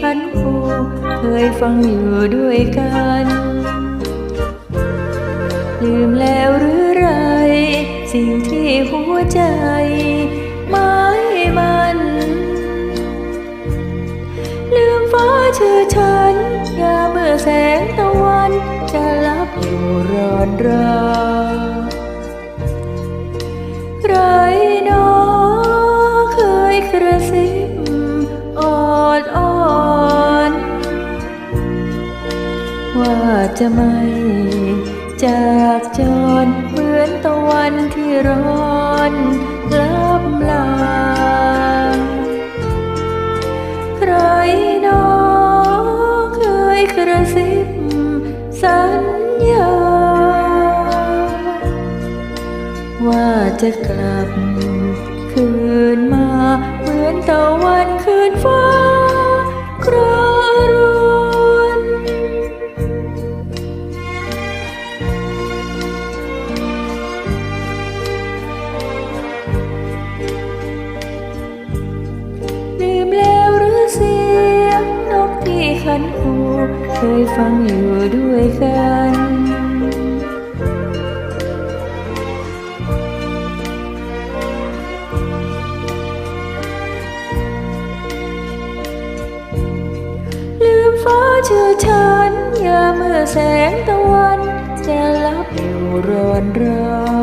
ขันคูเคยฟังอยู่ด้วยกัน ลืมแล้วหรือไร สิ่งที่หัวใจหมายมัน ลืมฟ้าชื่อฉันยาเมื่อแสงตะวัน จะลับอยู่ร้อนราใครหนอเคยกระซิบ จะไม่จากจรเหมือนตะวันที่ร้อนลับลา ใครหนอเคยกระซิบสัญญา ว่าจะกลับันคูเคยฟังอยู่ด้วยกันลืมฟ้าเชื่อฉันย่าเมื่อแสงตะวัน จะลับอยู่ร้อนราน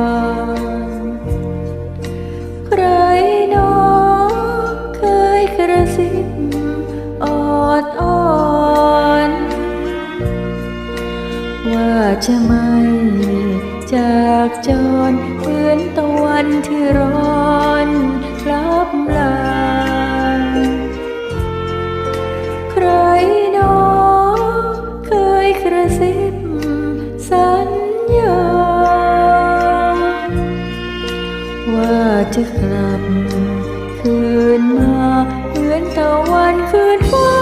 จะไม่จากจรเหมือนตะวันที่ร้อนรับลาใครนอเคยกระซิบสัญญา ว่าจะกลับคืนมาเหมือนตะวันคืนฟ้า